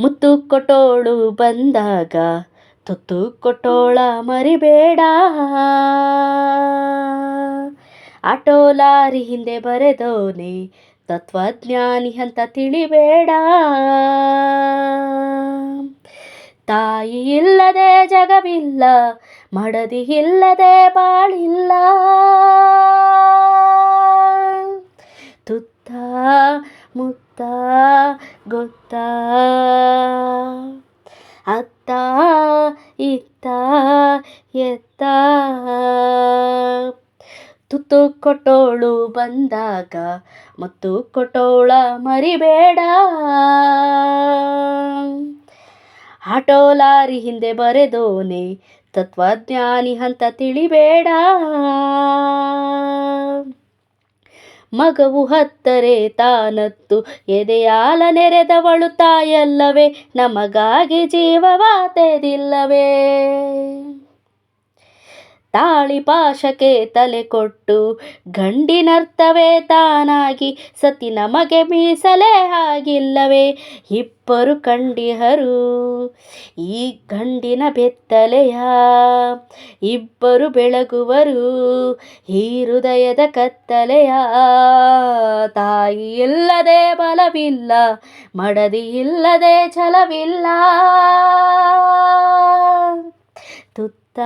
ಮುತ್ತು ಕೊಟ್ಟೋಳು ಬಂದಾಗ, ತುತ್ತು ಕೊಟ್ಟೋಳ ಮರಿಬೇಡ. ಆಟೋ ಲಾರಿ ಹಿಂದೆ ಬರೆದೋನೆ, ತತ್ವಜ್ಞಾನಿ ಅಂತ ತಿಳಿಬೇಡ. ತಾಯಿ ಇಲ್ಲದೆ ಜಗವಿಲ್ಲ, ಮಡದಿ ಇಲ್ಲದೆ ಬಾಳಿಲ್ಲ. ಗೊತ್ತ ಅತ್ತ ಇತ್ತ ಎತ್ತ. ತುತ್ತು ಕೊಟ್ಟೋಳು ಬಂದಾಗ ಮತ್ತು ಕೊಟ್ಟೋಳ ಮರಿಬೇಡ. ಆಟೋ ಲಾರಿ ಹಿಂದೆ ಬರೆದೋನೆ, ತತ್ವಜ್ಞಾನಿ ಅಂತ ತಿಳಿಬೇಡ. ಮಗವು ಹತ್ತರೆ ತಾನತ್ತು. ಎದೆಯಾಲ ನೆರೆದವಳು ತಾಯಲ್ಲವೇ ನಮಗಾಗಿ ಜೀವವ ತೆದಿಲ್ಲವೇ ತಾಳಿ ಪಾಶಕ್ಕೆ ತಲೆ ಕೊಟ್ಟು, ಗಂಡಿನರ್ಥವೇ ತಾನಾಗಿ ಸತಿ ನಮಗೆ ಮೀಸಲೇ ಆಗಿಲ್ಲವೇ? ಇಬ್ಬರು ಕಂಡಿಹರು, ಈ ಗಂಡಿನ ಬೆತ್ತಲೆಯ ಇಬ್ಬರು ಬೆಳಗುವರು, ಈ ಹೃದಯದ ಕತ್ತಲೆಯ ತಾಯಿ ಇಲ್ಲದೆ ಬಲವಿಲ್ಲ, ಮಡದಿ ಇಲ್ಲದೆ ಛಲವಿಲ್ಲ. ತುತ್ತ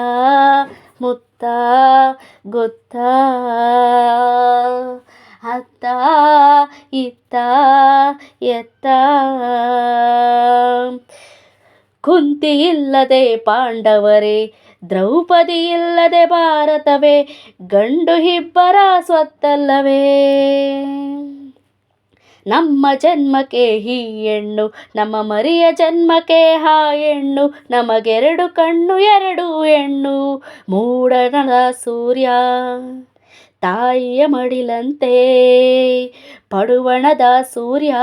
ಮುತ್ತ ಗೊತ್ತಾ ಅತ್ತ ಇತ್ತ ಎತ್ತ. ಕುಂತಿ ಇಲ್ಲದೆ ಪಾಂಡವರೇ ದ್ರೌಪದಿ ಇಲ್ಲದೆ ಭಾರತವೇ ಗಂಡು ಇಬ್ಬರ ಸ್ವತ್ತಲ್ಲವೇ. ನಮ್ಮ ಜನ್ಮಕ್ಕೆ ಈ ಹೆಣ್ಣು, ನಮ್ಮ ಮರಿಯ ಜನ್ಮಕ್ಕೆ ಹಾ ಹೆಣ್ಣು, ನಮಗೆರಡು ಕಣ್ಣು, ಎರಡು ಹೆಣ್ಣು. ಮೂಡನದ ಸೂರ್ಯ ತಾಯಿಯ ಮಡಿಲಂತೆ, ಪಡುವಣದ ಸೂರ್ಯ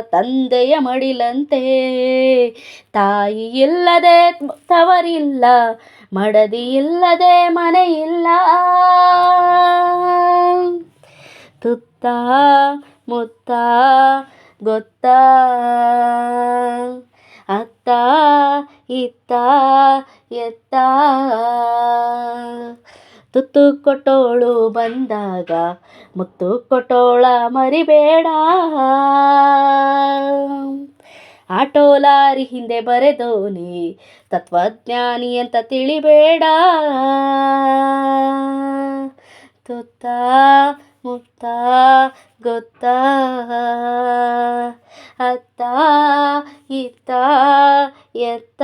ತಂದೆಯ ಮಡಿಲಂತೆ. ತಾಯಿ ಇಲ್ಲದೆ ತವರಿಲ್ಲ, ಮಡದಿ ಇಲ್ಲದೆ ಮನೆಯಿಲ್ಲ ತುತ್ತ ಮುತ್ತ ಗೊತ್ತ. ಅತ್ತ ಇತ್ತ ಎತ್ತ. ತುತ್ತು ಕೊಟ್ಟೋಳು ಬಂದಾಗ ಮುತ್ತು ಕೊಟ್ಟೋಳ ಮರಿಬೇಡ. ಆಟೋ ಲಾರಿ ಹಿಂದೆ ಬರೆದೋನಿ ತತ್ವಜ್ಞಾನಿ ಅಂತ ತಿಳಿಬೇಡ. ತುತ್ತ ಮುತ್ತ ಗೊತ್ತ ಅತ್ತ ಇತ್ತ ಎತ್ತ